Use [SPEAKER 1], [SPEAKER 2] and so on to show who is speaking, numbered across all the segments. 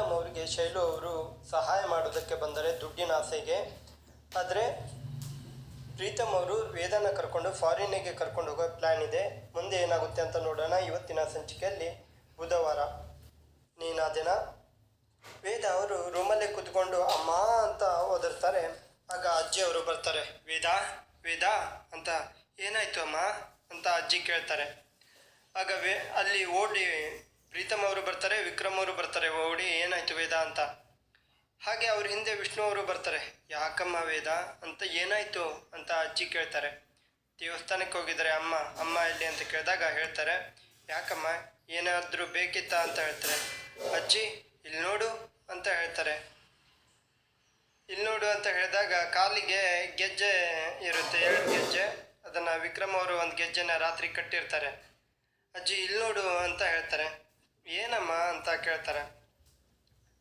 [SPEAKER 1] ಪ್ರೀತಮ್ ಅವರಿಗೆ ಶೈಲು ಅವರು ಸಹಾಯ ಮಾಡೋದಕ್ಕೆ ಬಂದರೆ ದುಡ್ಡಿನ ಆಸೆಗೆ. ಆದರೆ ಪ್ರೀತಮ್ ಅವರು ವೇದನ ಕರ್ಕೊಂಡು ಫಾರಿನಿಗೆ ಕರ್ಕೊಂಡು ಹೋಗೋ ಪ್ಲ್ಯಾನ್ ಇದೆ. ಮುಂದೆ ಏನಾಗುತ್ತೆ ಅಂತ ನೋಡೋಣ ಇವತ್ತಿನ ಸಂಚಿಕೆಯಲ್ಲಿ. ಬುಧವಾರ ನೀನಾ ದಿನ. ವೇದ ಅವರು ರೂಮಲ್ಲೇ ಕುತ್ಕೊಂಡು ಅಮ್ಮ ಅಂತ ಓದಿರ್ತಾರೆ. ಆಗ ಅಜ್ಜಿ ಅವರು ಬರ್ತಾರೆ, ವೇದ ವೇದ ಅಂತ ಏನಾಯ್ತು ಅಮ್ಮ? ಅಂತ ಅಜ್ಜಿ ಕೇಳ್ತಾರೆ. ಆಗ ವೇ ಅಲ್ಲಿ ಓಡಿ ಪ್ರೀತಮ್ ಅವರು ಬರ್ತಾರೆ ವಿಕ್ರಮ್ ಅವರು ಬರ್ತಾರೆ ಓಡಿ ಏನಾಯ್ತು ವೇದ ಅಂತ. ಹಾಗೆ ಅವ್ರ ಹಿಂದೆ ವಿಷ್ಣು ಅವರು ಬರ್ತಾರೆ, ಯಾಕಮ್ಮ ವೇದ? ಅಂತ ಏನಾಯ್ತು ಅಂತ ಅಜ್ಜಿ ಕೇಳ್ತಾರೆ. ದೇವಸ್ಥಾನಕ್ಕೆ ಹೋಗಿದ್ದಾರೆ ಅಮ್ಮ ಅಮ್ಮ ಎಲ್ಲಿ ಅಂತ ಕೇಳಿದಾಗ ಹೇಳ್ತಾರೆ, ಯಾಕಮ್ಮ, ಏನಾದರೂ ಬೇಕಿತ್ತಾ ಅಂತ ಹೇಳ್ತಾರೆ. ಅಜ್ಜಿ ಇಲ್ಲಿ ನೋಡು ಅಂತ ಹೇಳ್ತಾರೆ. ಇಲ್ಲಿ ನೋಡು ಅಂತ ಹೇಳಿದಾಗ ಕಾಲಿಗೆ ಗೆಜ್ಜೆ ಇರುತ್ತೆ, ಎರಡು ಗೆಜ್ಜೆ. ಅದನ್ನು ವಿಕ್ರಮ್ ಅವರು ಒಂದು ಗೆಜ್ಜೆನ ರಾತ್ರಿ ಕಟ್ಟಿರ್ತಾರೆ. ಅಜ್ಜಿ ಇಲ್ಲಿ ನೋಡು ಅಂತ ಹೇಳ್ತಾರೆ. ಏನಮ್ಮ? ಅಂತ ಕೇಳ್ತಾರೆ.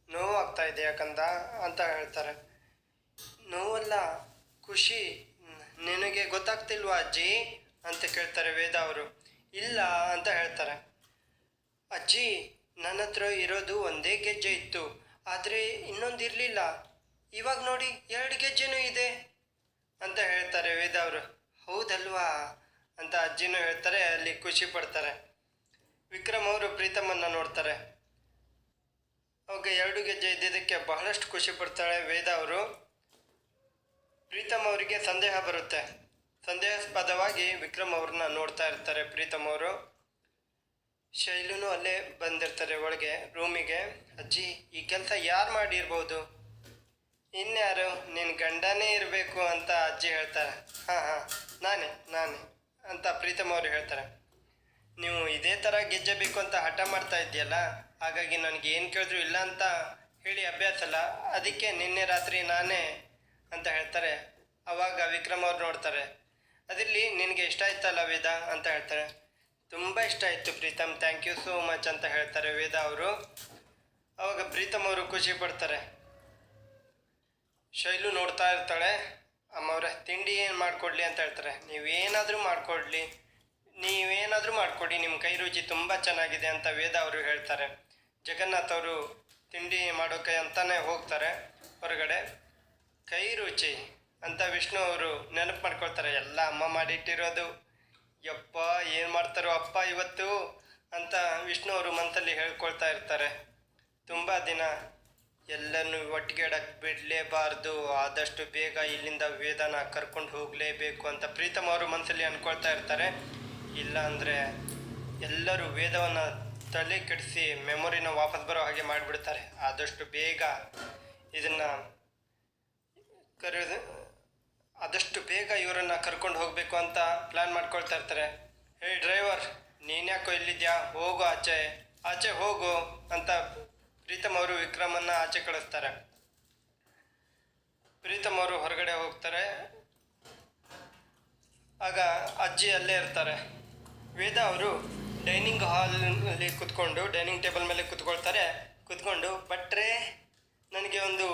[SPEAKER 1] ನೋವು ಆಗ್ತಾ ಇದೆ ಯಾಕಂದ ಅಂತ ಹೇಳ್ತಾರೆ. ನೋವಲ್ಲ ಖುಷಿ, ನಿನಗೆ ಗೊತ್ತಾಗ್ತಿಲ್ವಾ ಅಜ್ಜಿ? ಅಂತ ಕೇಳ್ತಾರೆ ವೇದ ಅವರು. ಇಲ್ಲ ಅಂತ ಹೇಳ್ತಾರೆ. ಅಜ್ಜಿ, ನನ್ನ ಹತ್ರ ಇರೋದು ಒಂದೇ ಗೆಜ್ಜೆ ಇತ್ತು. ಆದರೆ ಇನ್ನೊಂದು ಇರಲಿಲ್ಲ. ಇವಾಗ ನೋಡಿ ಎರಡು ಗೆಜ್ಜೆನೂ ಇದೆ ಅಂತ ಹೇಳ್ತಾರೆ ವೇದ ಅವರು. ಹೌದಲ್ವಾ? ಅಂತ ಅಜ್ಜಿನೂ ಹೇಳ್ತಾರೆ, ಅಲ್ಲಿ ಖುಷಿ ಪಡ್ತಾರೆ. ವಿಕ್ರಮ್ ಅವರು ಪ್ರೀತಮನ್ನ ನೋಡ್ತಾರೆ. ಅವಾಗ ಎರಡು ಗೆಜ್ಜೆ ಇದ್ದಿದ್ದಕ್ಕೆ ಬಹಳಷ್ಟು ಖುಷಿ ಪಡ್ತಾಳೆ ವೇದ ಅವರು. ಪ್ರೀತಮ್ ಅವರಿಗೆ ಸಂದೇಹ ಬರುತ್ತೆ. ಸಂದೇಹಾಸ್ಪದವಾಗಿ ವಿಕ್ರಮ್ ಅವ್ರನ್ನ ನೋಡ್ತಾ ಇರ್ತಾರೆ ಪ್ರೀತಮ್ ಅವರು. ಶೈಲುನು ಅಲ್ಲೇ ಬಂದಿರ್ತಾರೆ ಒಳಗೆ, ರೂಮಿಗೆ. ಅಜ್ಜಿ, ಈ ಕೆಲಸ ಯಾರು ಮಾಡಿರ್ಬೋದು? ಇನ್ಯಾರು? ನಿನ್ನ ಗಂಡನೇ ಇರಬೇಕು ಅಂತ ಅಜ್ಜಿ ಹೇಳ್ತಾರೆ. ಹಾಂ ಹಾಂ, ನಾನೇ ನಾನೇ ಅಂತ ಪ್ರೀತಮ್ ಅವರು ಹೇಳ್ತಾರೆ. ನೀವು ಇದೇ ಥರ ಗೆಜ್ಜೆ ಬೇಕು ಅಂತ ಹಠ ಮಾಡ್ತಾ ಇದೆಯಲ್ಲ ಹಾಗಾಗಿ ನನಗೆ ಏನು ಕೇಳಿದ್ರು ಇಲ್ಲ ಅಂತ ಹೇಳಿ ಅಭ್ಯಾಸ ಅಲ್ಲ. ಅದಕ್ಕೆ ನಿನ್ನೆ ರಾತ್ರಿ ನಾನೇ ಅಂತ ಹೇಳ್ತಾರೆ. ಅವಾಗ ವಿಕ್ರಮ್ ಅವ್ರು ನೋಡ್ತಾರೆ. ಅದರಲ್ಲಿ ನಿನಗೆ ಇಷ್ಟ ಆಯ್ತಲ್ಲ ವೇದ ಅಂತ ಹೇಳ್ತಾರೆ. ತುಂಬ ಇಷ್ಟ ಆಯಿತು Preetham thank you so much ಅಂತ ಹೇಳ್ತಾರೆ ವೇದ ಅವರು. ಅವಾಗ ಪ್ರೀತಮ್ ಅವರು ಖುಷಿ ಪಡ್ತಾರೆ. ಶೈಲು ನೋಡ್ತಾ ಇರ್ತಾಳೆ. ಅಮ್ಮವ್ರೆ, ತಿಂಡಿ ಏನು ಮಾಡಿಕೊಡ್ಲಿ ಅಂತ ಹೇಳ್ತಾರೆ. ನೀವೇನಾದರೂ ಮಾಡಿಕೊಡ್ಲಿ. ನೀವೇನಾದರೂ ಮಾಡಿಕೊಡಿ ನಿಮ್ಮ ಕೈ ರುಚಿ ತುಂಬ ಚೆನ್ನಾಗಿದೆ ಅಂತ ವೇದ ಅವರು ಹೇಳ್ತಾರೆ. ಜಗನ್ನಾಥ್ ಅವರು ತಿಂಡಿ ಮಾಡೋಕೆ ಅಂತಾನೆ ಹೋಗ್ತಾರೆ ಹೊರಗಡೆ. ಕೈ ರುಚಿ ಅಂತ ವಿಷ್ಣು ಅವರು ನೆನಪು ಮಾಡ್ಕೊಳ್ತಾರೆ, ಎಲ್ಲ ಅಮ್ಮ ಮಾಡಿಟ್ಟಿರೋದು. ಯಪ್ಪ, ಏನು ಮಾಡ್ತಾರೋ ಅಪ್ಪ ಇವತ್ತು ಅಂತ ವಿಷ್ಣು ಅವರು ಮನಸ್ಸಲ್ಲಿ ಹೇಳ್ಕೊಳ್ತಾ ಇರ್ತಾರೆ. ತುಂಬ ದಿನ ಎಲ್ಲನೂ ಒಟ್ಟಿಗೆ ಇಡಕ್ಕೆ ಬಿಡಲೇಬಾರ್ದು, ಆದಷ್ಟು ಬೇಗ ಇಲ್ಲಿಂದ ವೇದನ ಕರ್ಕೊಂಡು ಹೋಗಲೇಬೇಕು ಅಂತ ಪ್ರೀತಮ್ ಅವರು ಮನಸ್ಸಲ್ಲಿ ಅಂದ್ಕೊಳ್ತಾ ಇರ್ತಾರೆ. ಇಲ್ಲ ಅಂದರೆ ಎಲ್ಲರೂ ವೇದವನ್ನು ತಲೆ ಕೆಡಿಸಿ ಮೆಮೊರಿನ ವಾಪಸ್ ಬರೋ ಹಾಗೆ ಮಾಡಿಬಿಡ್ತಾರೆ. ಆದಷ್ಟು ಬೇಗ ಇದನ್ನು ಕರೆದು, ಆದಷ್ಟು ಬೇಗ ಇವರನ್ನು ಕರ್ಕೊಂಡು ಹೋಗಬೇಕು ಅಂತ ಪ್ಲ್ಯಾನ್ ಮಾಡ್ಕೊಳ್ತಾ ಇರ್ತಾರೆ. ಹೇ ಡ್ರೈವರ್ ನೀನ್ಯಾಕೋ ಇಲ್ಲಿದ್ಯಾ? ಹೋಗು ಆಚೆ. ಆಚೆ ಹೋಗು ಅಂತ ಪ್ರೀತಮ್ ಅವರು ವಿಕ್ರಮನ್ನ ಆಚೆ ಕಳಿಸ್ತಾರೆ. ಪ್ರೀತಮ್ ಅವರು ಹೊರಗಡೆ ಹೋಗ್ತಾರೆ. ಆಗ ಅಜ್ಜಿ ಅಲ್ಲೇ ಇರ್ತಾರೆ. ವೇದ ಅವರು ಡೈನಿಂಗ್ ಹಾಲ್ನಲ್ಲಿ ಕುತ್ಕೊಂಡು ಡೈನಿಂಗ್ ಟೇಬಲ್ ಮೇಲೆ ಕುತ್ಕೊಳ್ತಾರೆ. ಕುತ್ಕೊಂಡು, ಭಟ್ರೆ, ನನಗೆ ಒಂದು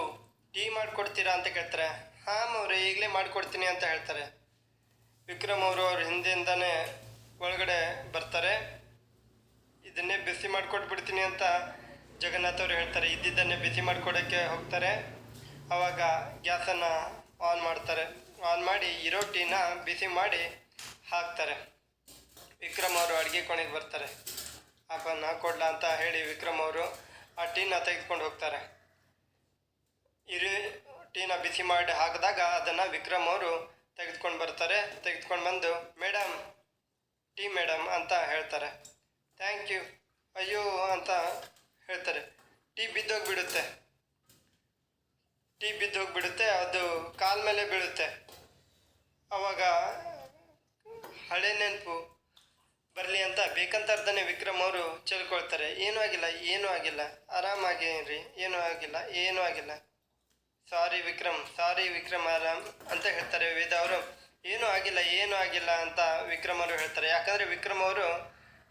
[SPEAKER 1] ಟೀ ಮಾಡಿಕೊಡ್ತೀರಾ ಅಂತ ಕೇಳ್ತಾರೆ. ಹಾಂ ಅವರು ಈಗಲೇ ಮಾಡಿಕೊಡ್ತೀನಿ ಅಂತ ಹೇಳ್ತಾರೆ. ವಿಕ್ರಮ್ ಅವರು ಅವ್ರ ಹಿಂದೆಯಿಂದಾನೇ ಒಳಗಡೆ ಬರ್ತಾರೆ. ಇದನ್ನೇ ಬಿಸಿ ಮಾಡಿಕೊಟ್ಬಿಡ್ತೀನಿ ಅಂತ ಜಗನ್ನಾಥ್ ಅವರು ಹೇಳ್ತಾರೆ. ಇದ್ದಿದ್ದನ್ನೇ ಬಿಸಿ ಮಾಡಿಕೊಡೋಕ್ಕೆ ಹೋಗ್ತಾರೆ. ಆವಾಗ ಗ್ಯಾಸನ್ನು ಆನ್ ಮಾಡ್ತಾರೆ. ಆನ್ ಮಾಡಿ ಇರೋ ಟೀನ ಬಿಸಿ ಮಾಡಿ ಹಾಕ್ತಾರೆ. ವಿಕ್ರಮ್ ಅವರು ಅಡುಗೆ ಕೋಣೆಗೆ ಬರ್ತಾರೆ. ಅಪ್ಪ, ನಾ ಕೊಡ್ಲಾ ಅಂತ ಹೇಳಿ ವಿಕ್ರಮ್ ಅವರು ಆ ಟೀನ ತೆಗೆದುಕೊಂಡು ಹೋಗ್ತಾರೆ. ಇರಿ, ಟೀನ ಬಿಸಿ ಮಾಡಿ ಹಾಕಿದಾಗ ಅದನ್ನು ವಿಕ್ರಮ್ ಅವರು ತೆಗೆದುಕೊಂಡು ಬರ್ತಾರೆ. ತೆಗೆದುಕೊಂಡು ಬಂದು ಮೇಡಮ್ ಟೀ ಮೇಡಮ್ ಅಂತ ಹೇಳ್ತಾರೆ. ಥ್ಯಾಂಕ್ ಯು, ಅಯ್ಯೋ ಅಂತ ಹೇಳ್ತಾರೆ. ಟೀ ಬಿದ್ದೋಗ್ಬಿಡುತ್ತೆ. ಟೀ ಬಿದ್ದೋಗ್ಬಿಡುತ್ತೆ, ಅದು ಕಾಲ್ ಮೇಲೆ ಬೀಳುತ್ತೆ. ಅವಾಗ ಹಳೆ ನೆನಪು. ಬರಲಿ ಅಂತ ಬೇಕಂತಾರ್ದನೆ ವಿಕ್ರಮ್ ಅವರು ಚೆಲ್ಕೊಳ್ತಾರೆ, ಏನೂ ಆಗಿಲ್ಲ ಏನೂ ಆಗಿಲ್ಲ ಆರಾಮಾಗಿರಿ ಏನೂ ಆಗಿಲ್ಲ ಏನೂ ಆಗಿಲ್ಲ. ಸಾರಿ ವಿಕ್ರಮ್ ಸಾರಿ ವಿಕ್ರಮ್ ಆರಾಮ್, ಅಂತ ಹೇಳ್ತಾರೆ ವೇದ ಅವರು. ಏನೂ ಆಗಿಲ್ಲ ಏನೂ ಆಗಿಲ್ಲ, ಅಂತ ವಿಕ್ರಮ್ ಅವರು ಹೇಳ್ತಾರೆ. ಯಾಕಂದರೆ ವಿಕ್ರಮ್ ಅವರು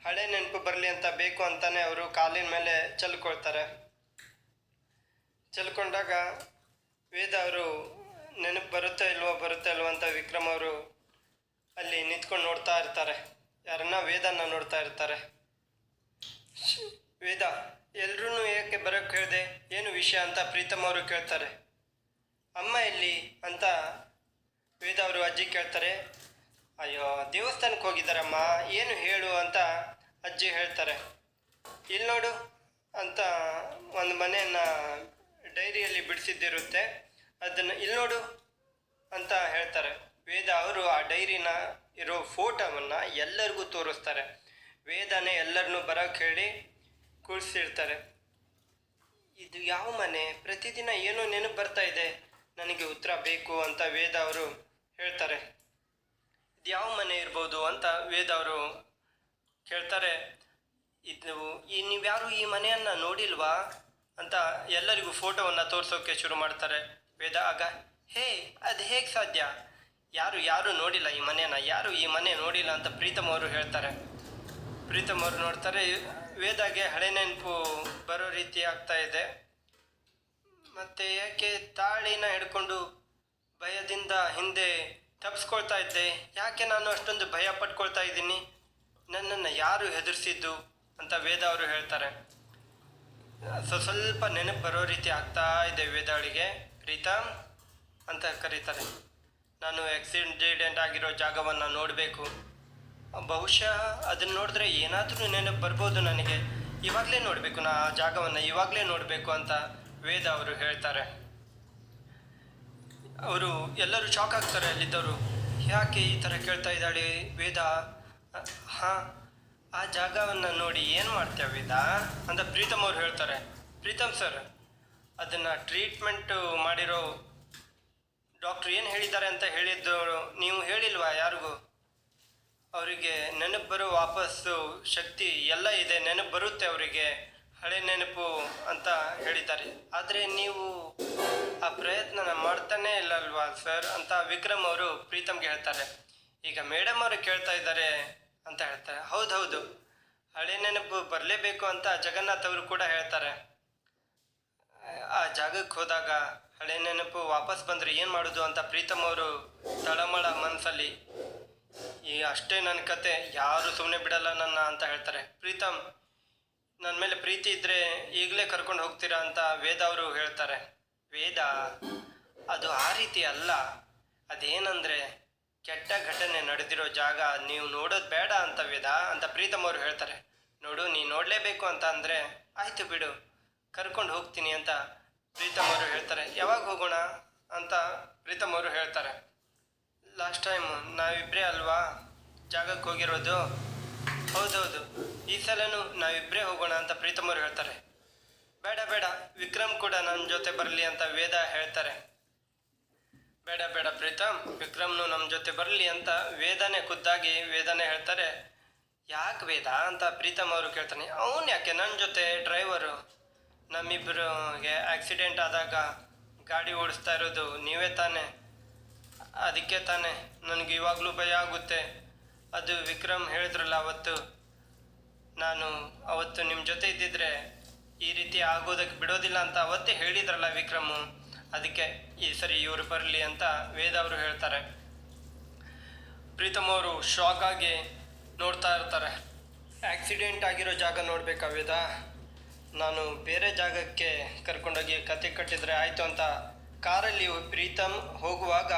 [SPEAKER 1] ಹಳೆ ನೆನಪು ಬರಲಿ ಅಂತ ಬೇಕು ಅಂತಾನೆ ಅವರು ಕಾಲಿನ ಮೇಲೆ ಚೆಲ್ಕೊಳ್ತಾರೆ. ಚೆಲ್ಕೊಂಡಾಗ ವೇದ ಅವರು, ನೆನಪು ಬರುತ್ತೋ ಇಲ್ವೋ ಬರುತ್ತೋ ಇಲ್ವೋ, ಅಂತ ವಿಕ್ರಮ್ ಅವರು ಅಲ್ಲಿ ನಿಂತ್ಕೊಂಡು ನೋಡ್ತಾ ಇರ್ತಾರೆ. ಯಾರನ್ನ ವೇದನ್ನ ನೋಡ್ತಾ ಇರ್ತಾರೆ. ವೇದ ಎಲ್ರೂ ಏಕೆ ಬರೋಕ್ಕೆ ಹೇಳಿದೆ? ಏನು ವಿಷಯ ಅಂತ ಪ್ರೀತಮ್ ಅವರು ಕೇಳ್ತಾರೆ. ಅಮ್ಮ ಎಲ್ಲಿ ಅಂತ ವೇದ ಅವರು ಅಜ್ಜಿ ಕೇಳ್ತಾರೆ. ಅಯ್ಯೋ, ದೇವಸ್ಥಾನಕ್ಕೆ ಹೋಗಿದ್ದಾರಮ್ಮ, ಏನು ಹೇಳು ಅಂತ ಅಜ್ಜಿ ಹೇಳ್ತಾರೆ. ಇಲ್ಲಿ ನೋಡು ಅಂತ ಒಂದು ಮನೆಯನ್ನು ಡೈರಿಯಲ್ಲಿ ಬಿಡಿಸಿದ್ದಿರುತ್ತೆ. ಅದನ್ನು ಇಲ್ಲಿ ನೋಡು ಅಂತ ಹೇಳ್ತಾರೆ. ವೇದ ಅವರು ಆ ಡೈರಿನ ಇರೋ ಫೋಟೋವನ್ನು ಎಲ್ಲರಿಗೂ ತೋರಿಸ್ತಾರೆ. ವೇದನೆ ಎಲ್ಲರನ್ನೂ ಬರೋಕ್ಕೆ ಹೇಳಿ ಕೂರಿಸಿರ್ತಾರೆ. ಇದು ಯಾವ ಮನೆ? ಪ್ರತಿದಿನ ಏನೋ ನೆನಪು ಬರ್ತಾ ಇದೆ. ನನಗೆ ಉತ್ತರ ಬೇಕು ಅಂತ ವೇದ ಅವರು ಹೇಳ್ತಾರೆ. ಇದು ಯಾವ ಮನೆ ಇರ್ಬೋದು ಅಂತ ವೇದ ಅವರು ಕೇಳ್ತಾರೆ. ಇದು ಈ ನೀವ್ಯಾರು ಈ ಮನೆಯನ್ನು ನೋಡಿಲ್ವಾ ಅಂತ ಎಲ್ಲರಿಗೂ ಫೋಟೋವನ್ನು ತೋರಿಸೋಕ್ಕೆ ಶುರು ಮಾಡ್ತಾರೆ ವೇದ. ಆಗ ಹೇ, ಅದು ಹೇಗೆ ಸಾಧ್ಯ? ಯಾರು ಯಾರು ನೋಡಿಲ್ಲ ಈ ಮನೆನ ಯಾರು ಈ ಮನೆ ನೋಡಿಲ್ಲ ಅಂತ ಪ್ರೀತಮ್ ಅವರು ಹೇಳ್ತಾರೆ. ಪ್ರೀತಮ್ ಅವರು ನೋಡ್ತಾರೆ, ವೇದಾಗೆ ಹಳೆ ನೆನಪು ಬರೋ ರೀತಿ ಆಗ್ತಾ ಇದೆ. ಮತ್ತೆ ಯಾಕೆ ತಾಳಿನ ಹಿಡ್ಕೊಂಡು ಭಯದಿಂದ ಹಿಂದೆ ತಪ್ಪಿಸ್ಕೊಳ್ತಾ ಇದ್ದೆ? ಯಾಕೆ ನಾನು ಅಷ್ಟೊಂದು ಭಯ ಪಟ್ಕೊಳ್ತಾ ಇದ್ದೀನಿ? ನನ್ನನ್ನು ಯಾರು ಹೆದರ್ಸಿದ್ದು ಅಂತ ವೇದ ಅವರು ಹೇಳ್ತಾರೆ. ಸೊ, ಸ್ವಲ್ಪ ನೆನಪು ಬರೋ ರೀತಿ ಆಗ್ತಾ ಇದೆ ವೇದಾಳಿಗೆ. ಪ್ರೀತಾ ಅಂತ ಕರೀತಾರೆ. ನಾನು ಆಕ್ಸಿಡೆಂಟ್ ಆಗಿರೋ ಜಾಗವನ್ನು ನೋಡಬೇಕು. ಬಹುಶಃ ಅದನ್ನು ನೋಡಿದ್ರೆ ಏನಾದರೂ ನೆನಪು ಬರ್ಬೋದು ನನಗೆ. ಇವಾಗಲೇ ನೋಡಬೇಕು ನಾ ಆ ಜಾಗವನ್ನು, ಇವಾಗಲೇ ನೋಡಬೇಕು ಅಂತ ವೇದ ಅವರು ಹೇಳ್ತಾರೆ. ಅವರು ಎಲ್ಲರೂ ಶಾಕ್ ಆಗ್ತಾರೆ ಅಲ್ಲಿದ್ದವರು. ಯಾಕೆ ಈ ಥರ ಕೇಳ್ತಾ ಇದ್ದಾಳೆ ವೇದ? ಹಾಂ, ಆ ಜಾಗವನ್ನು ನೋಡಿ ಏನು ಮಾಡ್ತೇವೆ ವೇದ? ಅಂತ ಪ್ರೀತಮ್ ಅವ್ರು ಹೇಳ್ತಾರೆ. ಪ್ರೀತಮ್ ಸರ್, ಅದನ್ನು ಟ್ರೀಟ್ಮೆಂಟು ಮಾಡಿರೋ ಡಾಕ್ಟ್ರು ಏನು ಹೇಳಿದ್ದಾರೆ ಅಂತ ಹೇಳಿದ್ದು ನೀವು ಹೇಳಿಲ್ವಾ ಯಾರಿಗೂ? ಅವರಿಗೆ ನೆನಪು ಬರೋ ವಾಪಸ್ಸು ಶಕ್ತಿ ಎಲ್ಲ ಇದೆ, ನೆನಪು ಬರುತ್ತೆ ಅವರಿಗೆ, ಹಳೆ ನೆನಪು ಅಂತ ಹೇಳಿದ್ದಾರೆ. ಆದರೆ ನೀವು ಆ ಪ್ರಯತ್ನ ಮಾಡ್ತಾನೇ ಇಲ್ಲಲ್ವಾ ಸರ್ ಅಂತ ವಿಕ್ರಮ್ ಅವರು ಪ್ರೀತಮ್ಗೆ ಹೇಳ್ತಾರೆ. ಈಗ ಮೇಡಮ್ ಅವರು ಕೇಳ್ತಾ ಇದ್ದಾರೆ ಅಂತ ಹೇಳ್ತಾರೆ. ಹೌದು ಹೌದು ಹಳೆ ನೆನಪು ಬರಲೇಬೇಕು ಅಂತ ಜಗನ್ನಾಥ್ ಅವರು ಕೂಡ ಹೇಳ್ತಾರೆ. ಆ ಜಾಗಕ್ಕೆ ಹೋದಾಗ ಹಳೆ ನೆನಪು ವಾಪಸ್ ಬಂದರೆ ಏನು ಮಾಡೋದು ಅಂತ ಪ್ರೀತಮ್ ಅವರು ತಳಮಳ ಮನಸ್ಸಲ್ಲಿ ಈ ಅಷ್ಟೇ ನನ್ನ ಕತೆ, ಯಾರು ಸುಮ್ಮನೆ ಬಿಡಲ್ಲ ನನ್ನ ಅಂತ ಹೇಳ್ತಾರೆ. ಪ್ರೀತಮ್ ನನ್ನ ಮೇಲೆ ಪ್ರೀತಿ ಇದ್ದರೆ ಈಗಲೇ ಕರ್ಕೊಂಡು ಹೋಗ್ತೀರಾ ಅಂತ ವೇದ ಅವರು ಹೇಳ್ತಾರೆ. ವೇದ, ಅದು ಆ ರೀತಿ ಅಲ್ಲ. ಅದೇನಂದರೆ, ಕೆಟ್ಟ ಘಟನೆ ನಡೆದಿರೋ ಜಾಗ, ನೀವು ನೋಡೋದು ಬೇಡ ಅಂತ ವೇದ, ಅಂತ ಪ್ರೀತಮ್ ಅವರು ಹೇಳ್ತಾರೆ. ನೋಡು ನೀ ನೋಡಲೇಬೇಕು ಅಂತ ಅಂದರೆ, ಆಯಿತು ಬಿಡು, ಕರ್ಕೊಂಡು ಹೋಗ್ತೀನಿ ಅಂತ ಪ್ರೀತಮ್ ಅವರು ಹೇಳ್ತಾರೆ, ಯಾವಾಗ ಹೋಗೋಣ? ಅಂತ ಪ್ರೀತಮ್ ಅವರು ಹೇಳ್ತಾರೆ ಲಾಸ್ಟ್ ಟೈಮ್ ನಾವಿಬ್ಬರೇ ಅಲ್ವಾ? ಜಾಗಕ್ಕೆ ಹೋಗಿರೋದು? ಹೌದೌದು ಈ ಸಲನೂ ನಾವಿಬ್ಬರೇ ಹೋಗೋಣ ಅಂತ ಪ್ರೀತಮ್ ಅವರು ಹೇಳ್ತಾರೆ. ಬೇಡ ಬೇಡ, ವಿಕ್ರಮ್ ಕೂಡ ನನ್ನ ಜೊತೆ ಬರಲಿ ಅಂತ ವೇದ ಹೇಳ್ತಾರೆ. ಬೇಡ ಬೇಡ ಪ್ರೀತಮ್, ವಿಕ್ರಮ್ನು ನಮ್ಮ ಜೊತೆ ಬರಲಿ ಅಂತ ವೇದನೆ ಖುದ್ದಾಗಿ ವೇದನೆ ಹೇಳ್ತಾರೆ. ಯಾಕೆ ವೇದ? ಅಂತ ಪ್ರೀತಮ್ ಅವರು ಕೇಳ್ತಾನೆ, ಅವನು ಯಾಕೆ ನನ್ನ ಜೊತೆ ಡ್ರೈವರು ನಮ್ಮಿಬ್ಬರಿಗೆ ಆಕ್ಸಿಡೆಂಟ್ ಆದಾಗ ಗಾಡಿ ಓಡಿಸ್ತಾ ಇರೋದು ನೀವೇ ತಾನೇ? ಅದಕ್ಕೆ ತಾನೆ? ನನಗೆ ಇವಾಗಲೂ ಭಯ ಆಗುತ್ತೆ. ಅದು ವಿಕ್ರಮ್ ಹೇಳಿದ್ರಲ್ಲ ಅವತ್ತು. ನಾನು ಅವತ್ತು ನಿಮ್ಮ ಜೊತೆ ಇದ್ದಿದ್ರೆ ಈ ರೀತಿ ಆಗೋದಕ್ಕೆ ಬಿಡೋದಿಲ್ಲ ಅಂತ ಅವತ್ತೇ ಹೇಳಿದ್ರಲ್ಲ ವಿಕ್ರಮು. ಅದಕ್ಕೆ ಈ ಸರಿ ಇವರು ಬರಲಿ ಅಂತ ವೇದ ಅವರು ಹೇಳ್ತಾರೆ. ಪ್ರೀತಮ್ ಅವರು ಶಾಕ್ ಆಗಿ ನೋಡ್ತಾ ಇರ್ತಾರೆ. ಆಕ್ಸಿಡೆಂಟ್ ಆಗಿರೋ ಜಾಗ ನೋಡಬೇಕಾ ವೇದ? ನಾನು ಬೇರೆ ಜಾಗಕ್ಕೆ ಕರ್ಕೊಂಡೋಗಿ ಕತೆ ಕಟ್ಟಿದ್ರೆ ಆಯಿತು ಅಂತ ಕಾರಲ್ಲಿ ಪ್ರೀತಮ್ ಹೋಗುವಾಗ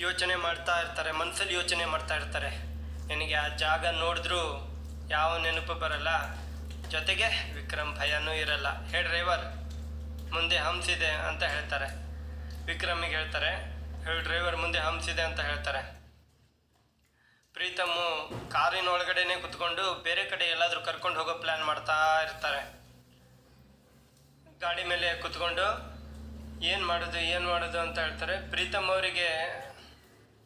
[SPEAKER 1] ಯೋಚನೆ ಮಾಡ್ತಾ ಇರ್ತಾರೆ ಮನಸ್ಸಲ್ಲಿ ಯೋಚನೆ ಮಾಡ್ತಾ ಇರ್ತಾರೆ. ನನಗೆ ಆ ಜಾಗ ನೋಡಿದ್ರೂ ಯಾವ ನೆನಪು ಬರಲ್ಲ. ಜೊತೆಗೆ ವಿಕ್ರಮ್ ಭಯನೂ ಇರಲ್ಲ. ಹೇ ಡ್ರೈವರ್, ಮುಂದೆ ಹಂಸಿದೆ ಅಂತ ಹೇಳ್ತಾರೆ. ವಿಕ್ರಮಿಗೆ ಹೇಳ್ತಾರೆ ಹೇಳಿ ಡ್ರೈವರ್, ಮುಂದೆ ಹಂಸಿದೆ ಅಂತ ಹೇಳ್ತಾರೆ. ಪ್ರೀತಮ್ಮು ಕಾರಿನ ಒಳಗಡೆನೆ ಕುತ್ಕೊಂಡು ಬೇರೆ ಕಡೆ ಎಲ್ಲಾದರೂ ಕರ್ಕೊಂಡು ಹೋಗೋ ಪ್ಲ್ಯಾನ್ ಮಾಡ್ತಾ ಇರ್ತಾರೆ. ಗಾಡಿ ಮೇಲೆ ಕುತ್ಕೊಂಡು ಏನು ಮಾಡೋದು ಏನು ಮಾಡೋದು ಅಂತ ಹೇಳ್ತಾರೆ. ಪ್ರೀತಮ್ ಅವರಿಗೆ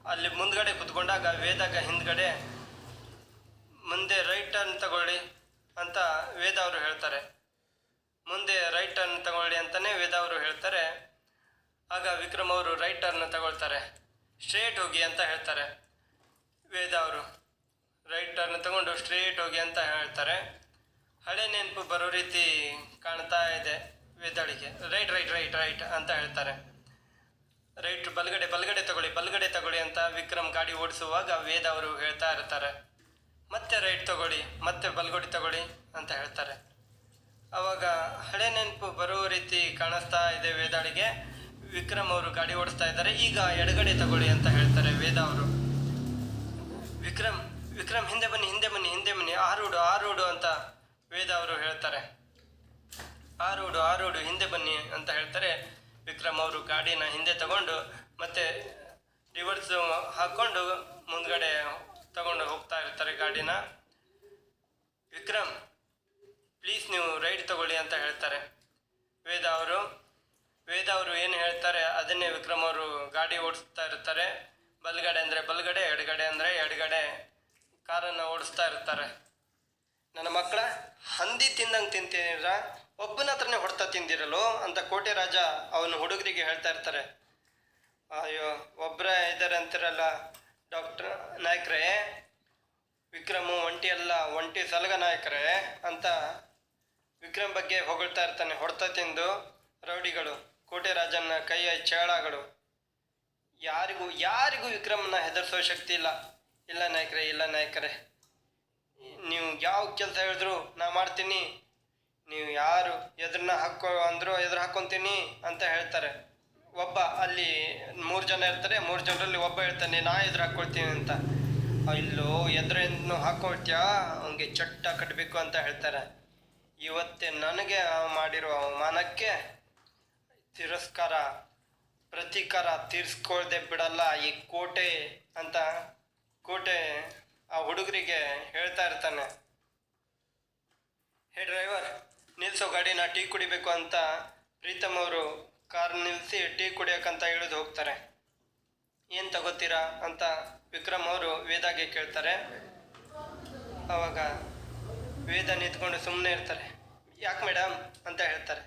[SPEAKER 1] ಅಲ್ಲಿ ಮುಂದ್ಗಡೆ ಕುತ್ಕೊಂಡಾಗ ವೇದಾಗ ಹಿಂದ್ಗಡೆ ಮುಂದೆ ರೈಟ್ ಟರ್ನ್ ತಗೊಳ್ಳಿ ಅಂತ ವೇದ ಅವರು ಹೇಳ್ತಾರೆ. ಮುಂದೆ ರೈಟ್ ಟರ್ನ್ ತಗೊಳ್ಳಿ ಅಂತಲೇ ವೇದ ಅವರು ಹೇಳ್ತಾರೆ. ಆಗ ವಿಕ್ರಮ್ ಅವರು ರೈಟ್ ಟರ್ನ್ ತಗೊಳ್ತಾರೆ. ಸ್ಟ್ರೇಟ್ ಹೋಗಿ ಅಂತ ಹೇಳ್ತಾರೆ ವೇದ ಅವರು. ರೈಟ್ ಟರ್ನ್ ತಗೊಂಡು ಸ್ಟ್ರೇಟ್ ಹೋಗಿ ಅಂತ ಹೇಳ್ತಾರೆ. ಹಳೆ ನೆನಪು ಬರೋ ರೀತಿ ಕಾಣ್ತಾ ಇದೆ. ವೇದಾಳಿಗೆ ರೈಟ್ ರೈಟ್ ರೈಟ್ ರೈಟ್ ಅಂತ ಹೇಳ್ತಾರೆ. ರೈಟ್, ಬಲಗಡೆ ಬಲಗಡೆ ತಗೊಳ್ಳಿ ಬಲಗಡೆ ತಗೊಳ್ಳಿ ಅಂತ ವಿಕ್ರಮ್ ಗಾಡಿ ಓಡಿಸುವಾಗ ವೇದ ಅವರು ಹೇಳ್ತಾ ಇರ್ತಾರೆ. ಮತ್ತೆ ರೈಟ್ ತಗೊಳ್ಳಿ, ಮತ್ತೆ ಬಲಗಡೆ ತಗೊಳ್ಳಿ ಅಂತ ಹೇಳ್ತಾರೆ. ಅವಾಗ ಹಳೆ ನೆನಪು ಬರೋ ರೀತಿ ಕಾಣಿಸ್ತಾ ಇದೆ ವೇದಾಳಿಗೆ. ವಿಕ್ರಮ್ ಅವರು ಗಾಡಿ ಓಡಿಸ್ತಾ ಇದ್ದಾರೆ. ಈಗ ಎಡಗಡೆ ತಗೊಳ್ಳಿ ಅಂತ ಹೇಳ್ತಾರೆ ವೇದ ಅವರು. ವಿಕ್ರಮ್ ವಿಕ್ರಮ್, ಹಿಂದೆ ಬನ್ನಿ ಹಿಂದೆ ಬನ್ನಿ ಹಿಂದೆ ಬನ್ನಿ, ಆ ರೋಡು ಆ ರೋಡು ಅಂತ ವೇದ ಅವರು ಹೇಳ್ತಾರೆ. ಆ ರೋಡು ಆ ರೋಡು ಹಿಂದೆ ಬನ್ನಿ ಅಂತ ಹೇಳ್ತಾರೆ. ವಿಕ್ರಮ್ ಅವರು ಗಾಡಿನ ಹಿಂದೆ ತಗೊಂಡು ಮತ್ತೆ ರಿವರ್ಸ್ ಹಾಕೊಂಡು ಮುಂದ್ಗಡೆ ತಗೊಂಡು ಹೋಗ್ತಾ ಇರ್ತಾರೆ ಗಾಡಿನ. ವಿಕ್ರಮ್ ಪ್ಲೀಸ್ ನೀವು ರೈಡ್ ತಗೊಳ್ಳಿ ಅಂತ ಹೇಳ್ತಾರೆ. ವೇದ ಅವರು ವೇದ ಅವರು ಏನು ಹೇಳ್ತಾರೆ, ಅದನ್ನೇ ವಿಕ್ರಮ್ ಅವರು ಗಾಡಿ ಓಡಿಸ್ತಾ ಇರ್ತಾರೆ. ಬಲ್ಗಡೆ ಅಂದರೆ ಬಲ್ಗಡೆ, ಎಡಗಡೆ ಅಂದರೆ ಎಡಗಡೆ. ಕಾರನ್ನು ಓಡಿಸ್ತಾ ಇರ್ತಾರೆ. ನನ್ನ ಮಕ್ಕಳ ಹಂದಿ ತಿಂದಂಗೆ ತಿಂತೀರ ಒಬ್ಬನ ಹತ್ರನೇ ಹೊಡ್ತಾ ತಿಂದಿರಲು ಅಂತ ಕೋಟೆ ರಾಜ ಅವನು ಹುಡುಗರಿಗೆ ಹೇಳ್ತಾ ಇರ್ತಾರೆ. ಅಯ್ಯೋ ಒಬ್ಬರೇ ಇದ್ದಾರೆ ಅಂತಿರಲ್ಲ ಡಾಕ್ಟರ್, ನಾಯಕರೇ, ವಿಕ್ರಮು, ಒಂಟಿ ಅಲ್ಲ, ಒಂಟಿ ಸಲಗ ನಾಯಕರೇ ಅಂತ ವಿಕ್ರಮ್ ಬಗ್ಗೆ ಹೊಗಳ್ತಾ ಇರ್ತಾನೆ, ಹೊಡ್ತಾ ತಿಂದು ರೌಡಿಗಳು, ಕೋಟೆ ರಾಜನ ಕೈಯ ಚೇಳಗಳು. ಯಾರಿಗೂ ಯಾರಿಗೂ ವಿಕ್ರಮನ ಹೆದರಿಸೋ ಶಕ್ತಿ ಇಲ್ಲ. ಇಲ್ಲ ನಾಯಕರೇ ಇಲ್ಲ ನಾಯಕರೇ. ನೀವು ಯಾವ ಕೆಲಸ ಹೇಳಿದ್ರು ನಾ ಮಾಡ್ತೀನಿ. ನೀವು ಯಾರು ಎದ್ರನ್ನ ಹಾಕೋ ಅಂದ್ರು ಎದುರು ಹಾಕ್ಕೊಂತೀನಿ ಅಂತ ಹೇಳ್ತಾರೆ. ಒಬ್ಬ ಅಲ್ಲಿ ಮೂರು ಜನ ಇರ್ತಾರೆ, ಮೂರು ಜನರಲ್ಲಿ ಒಬ್ಬ ಹೇಳ್ತಾನೆ, ನಾ ಎದುರು ಹಾಕ್ಕೊಳ್ತೀನಿ ಅಂತ. ಇಲ್ಲೋ ಎದುರನ್ನು ಹಾಕ್ಕೊಳ್ತೀಯಾ ಅವನಿಗೆ ಚಟ್ಟ ಕಟ್ಟಬೇಕು ಅಂತ ಹೇಳ್ತಾರೆ. ಇವತ್ತೇ ನನಗೆ ಮಾಡಿರೋ ಅವಮಾನಕ್ಕೆ ತಿರಸ್ಕಾರ, ಪ್ರತೀಕಾರ ತೀರ್ಸ್ಕೊಳ್ದೆ ಬಿಡಲ್ಲ ಈ ಕೋಟೆ ಅಂತ. ಕೋಟೆ ಆ ಹುಡುಗರಿಗೆ ಹೇಳ್ತಾ ಇರ್ತಾನೆ. ಹೇ ಡ್ರೈವರ್, ನಿಲ್ಸೋ ನಾ ಟೀ ಕುಡಿಬೇಕು ಅಂತ ಪ್ರೀತಮ್ ಅವರು ಕಾರ್ ನಿಲ್ಲಿಸಿ ಟೀ ಕುಡಿಯೋಕ್ಕಂತ ಇಳಿದು ಹೋಗ್ತಾರೆ. ಏನು ತಗೋತೀರಾ? ಅಂತ ವಿಕ್ರಮ್ ಅವರು ವೇದಾಗೆ ಕೇಳ್ತಾರೆ. ಅವಾಗ ವೇದ ನಿಂತ್ಕೊಂಡು ಸುಮ್ಮನೆ ಇರ್ತಾರೆ. ಯಾಕೆ ಮೇಡಮ್? ಅಂತ ಹೇಳ್ತಾರೆ.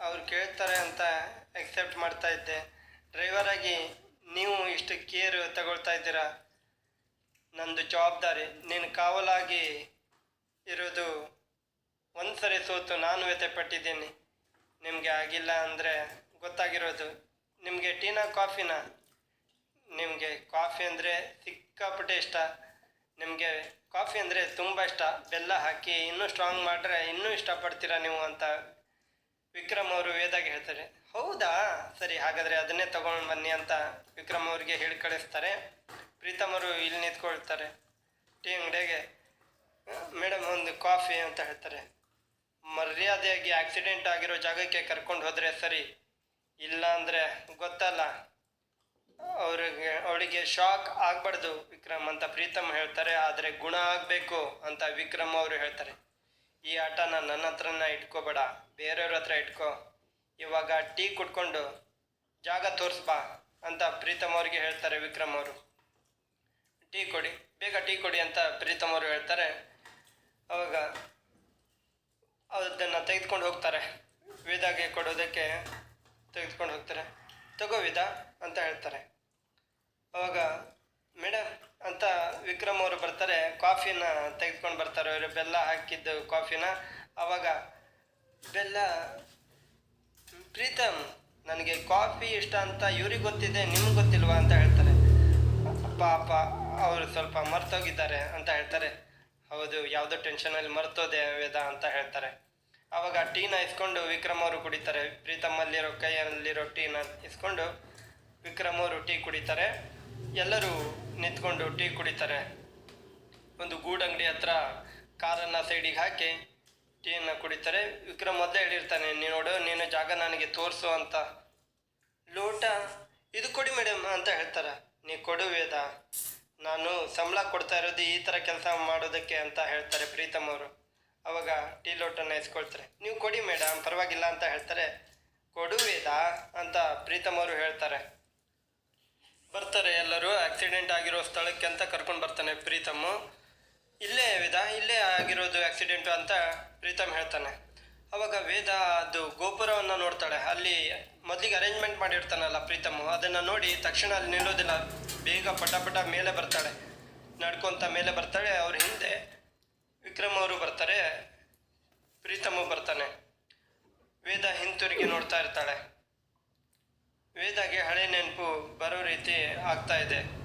[SPEAKER 1] ಅವ್ರು ಕೇಳ್ತಾರೆ ಅಂತ ಎಕ್ಸೆಪ್ಟ್ ಮಾಡ್ತಾ ಇದ್ದೆ. ಡ್ರೈವರ್ ಆಗಿ ನೀವು ಇಷ್ಟು ಕೇರ್ ತಗೊಳ್ತಾ ಇದ್ದೀರಾ? ನಂದು ಜವಾಬ್ದಾರಿ, ನೀನು ಕಾವಲಾಗಿ ಇರೋದು ಒಂದು ಸರಿ ಸೋತು ನಾನು ವ್ಯಥೆಪಟ್ಟಿದ್ದೀನಿ. ನಿಮಗೆ ಆಗಿಲ್ಲ ಅಂದರೆ ಗೊತ್ತಾಗಿರೋದು. ನಿಮಗೆ ಟೀನಾ ಕಾಫಿನಾ? ನಿಮಗೆ ಕಾಫಿ ಅಂದರೆ ಸಿಕ್ಕಾಪಟ್ಟೆ ಇಷ್ಟ. ನಿಮಗೆ ಕಾಫಿ ಅಂದರೆ ತುಂಬ ಇಷ್ಟ. ಬೆಲ್ಲ ಹಾಕಿ ಇನ್ನೂ ಸ್ಟ್ರಾಂಗ್ ಮಾಡಿದ್ರೆ ಇನ್ನೂ ಇಷ್ಟಪಡ್ತೀರಾ ನೀವು ಅಂತ ವಿಕ್ರಮ್ ಅವರು ವೇದಾಗಿ ಹೇಳ್ತಾರೆ. ಹೌದಾ? ಸರಿ, ಹಾಗಾದರೆ ಅದನ್ನೇ ತಗೊಂಡು ಬನ್ನಿ ಅಂತ ವಿಕ್ರಮ್ ಅವರಿಗೆ ಹೇಳಿ ಕಳಿಸ್ತಾರೆ. ಪ್ರೀತಮ್ ಅವರು ಇಲ್ಲಿ ನಿಂತ್ಕೊಳ್ತಾರೆ. ಟೀ ಅಂಗಡಿಗೆ ಮೇಡಮ್, ಒಂದು ಕಾಫಿ ಅಂತ ಹೇಳ್ತಾರೆ. ಮರ್ಯಾದೆಯಾಗಿ ಆಕ್ಸಿಡೆಂಟ್ ಆಗಿರೋ ಜಾಗಕ್ಕೆ ಕರ್ಕೊಂಡು ಹೋದರೆ ಸರಿ, ಇಲ್ಲ ಅಂದರೆ ಗೊತ್ತಲ್ಲ. ಅವ್ರಿಗೆ, ಅವಳಿಗೆ ಶಾಕ್ ಆಗಬಾರ್ದು, ವಿಕ್ರಮ್ ಅಂತ ಪ್ರೀತಮ್ ಹೇಳ್ತಾರೆ, ಆದರೆ ಗುಣ ಆಗಬೇಕು ಅಂತ ವಿಕ್ರಮ್ ಅವರು ಹೇಳ್ತಾರೆ. ಈ ಆಟನ ನನ್ನ ಹತ್ರನ ಇಟ್ಕೋಬೇಡ, ಬೇರೆಯವ್ರ ಹತ್ರ ಇಟ್ಕೋ. ಇವಾಗ ಟೀ ಕುಟ್ಕೊಂಡು ಜಾಗ ತೋರಿಸ್ಬಾ ಅಂತ ಪ್ರೀತಮ್ ಅವ್ರಿಗೆ ಹೇಳ್ತಾರೆ ವಿಕ್ರಮ್ ಅವರು. ಟೀ ಕೊಡಿ, ಬೇಗ ಟೀ ಕೊಡಿ ಅಂತ ಪ್ರೀತಮ್ ಅವರು ಹೇಳ್ತಾರೆ. ಅವಾಗ ಅದನ್ನು ತೆಗೆದುಕೊಂಡು ಹೋಗ್ತಾರೆ. ವೇದಾಗೆ ಕೊಡೋದಕ್ಕೆ ತೆಗೆದುಕೊಂಡು ಹೋಗ್ತಾರೆ. ತಗೋ ವೇದ ಅಂತ ಹೇಳ್ತಾರೆ. ಅವಾಗ ಮೇಡಮ್ ಅಂತ ವಿಕ್ರಮ್ ಅವರು ಬರ್ತಾರೆ, ಕಾಫಿನ ತೆಗೆದುಕೊಂಡು ಬರ್ತಾರೆ. ಅವರು ಬೆಲ್ಲ ಹಾಕಿದ್ದು ಕಾಫಿನ. ಅವಾಗ ಬೆಲ್ಲ, ಪ್ರೀತಮ್, ನನಗೆ ಕಾಫಿ ಇಷ್ಟ ಅಂತ ಇವ್ರಿಗೆ ಗೊತ್ತಿದೆ, ನಿಮ್ಗೆ ಗೊತ್ತಿಲ್ವಾ? ಅಂತ ಹೇಳ್ತಾರೆ. ಪಾಪ, ಅವರು ಸ್ವಲ್ಪ ಮರ್ತೋಗಿದ್ದಾರೆ ಅಂತ ಹೇಳ್ತಾರೆ. ಹೌದು, ಯಾವುದೋ ಟೆನ್ಷನಲ್ಲಿ ಮರ್ತೋದೆ ವೇದ ಅಂತ ಹೇಳ್ತಾರೆ. ಆವಾಗ ಟೀನ ಇಸ್ಕೊಂಡು ವಿಕ್ರಮ್ ಅವರು ಕುಡಿತಾರೆ. ಪ್ರೀತಮ್ಮಲ್ಲಿರೋ ಕೈಯಲ್ಲಿರೋ ಟೀನ ಇಸ್ಕೊಂಡು ವಿಕ್ರಮ್ ಅವರು ಟೀ ಕುಡಿತಾರೆ. ಎಲ್ಲರೂ ನಿಂತ್ಕೊಂಡು ಟೀ ಕುಡಿತಾರೆ. ಒಂದು ಗೂಡಂಗಡಿ ಹತ್ರ ಕಾರನ್ನು ಸೈಡಿಗೆ ಹಾಕಿ ಟೀನ ಕುಡಿತಾರೆ. ವಿಕ್ರಮ್ ಮೊದಲೇ ಹೇಳಿರ್ತಾನೆ ನೀನು ನೋಡು, ನೀನು ಜಾಗ ನನಗೆ ತೋರಿಸು ಅಂತ. ಲೋಟ, ಇದು ಕೊಡಿ ಮೇಡಮ್ ಅಂತ ಹೇಳ್ತಾರೆ. ನೀ ಕೊಡು ವೇದ. ನಾನು ಸಂಬಳ ಕೊಡ್ತಾ ಇರೋದು ಈ ಥರ ಕೆಲಸ ಮಾಡೋದಕ್ಕೆ ಅಂತ ಹೇಳ್ತಾರೆ ಪ್ರೀತಮ್ ಅವರು. ಅವಾಗ ಟೀ ಲೋಟನ್ನು ಇಸ್ಕೊಳ್ತಾರೆ ನೀವು ಕೊಡಿ ಮೇಡಮ್ ಪರವಾಗಿಲ್ಲ ಅಂತ ಹೇಳ್ತಾರೆ. ಕೊಡು ವೇದ ಅಂತ ಪ್ರೀತಮ್ ಅವರು ಹೇಳ್ತಾರೆ. ಬರ್ತಾರೆ ಎಲ್ಲರೂ ಆಕ್ಸಿಡೆಂಟ್ ಆಗಿರೋ ಸ್ಥಳಕ್ಕೆ ಅಂತ ಕರ್ಕೊಂಡು ಬರ್ತಾನೆ ಪ್ರೀತಮ್ಮು. ಇಲ್ಲೇ ವೇದ, ಇಲ್ಲೇ ಆಗಿರೋದು ಆಕ್ಸಿಡೆಂಟು ಅಂತ ಪ್ರೀತಮ್ ಹೇಳ್ತಾನೆ. ಅವಾಗ ವೇದ ಅದು ಗೋಪುರವನ್ನು ನೋಡ್ತಾಳೆ. ಅಲ್ಲಿ ಮೊದಲಿಗೆ ಅರೇಂಜ್ಮೆಂಟ್ ಮಾಡಿರ್ತಾನಲ್ಲ ಪ್ರೀತಮ್ಮು. ಅದನ್ನು ನೋಡಿ ತಕ್ಷಣ ಅಲ್ಲಿ ನಿಲ್ಲೋದಿಲ್ಲ. ಬೇಗ ಪಟ ಪಟ ಮೇಲೆ ಬರ್ತಾಳೆ. ನಡ್ಕೊತ ಮೇಲೆ ಬರ್ತಾಳೆ. ಅವ್ರ ಹಿಂದೆ ವಿಕ್ರಮ್ ಅವರು ಬರ್ತಾರೆ. ಪ್ರೀತಮ್ಮು ಬರ್ತಾನೆ. ವೇದ ಹಿಂತಿರುಗಿ ನೋಡ್ತಾ ಇರ್ತಾಳೆ. ವೇದಾಗೆ ಹಳೆ ನೆನಪು ಬರೋ ರೀತಿ ಆಗ್ತಾ ಇದೆ.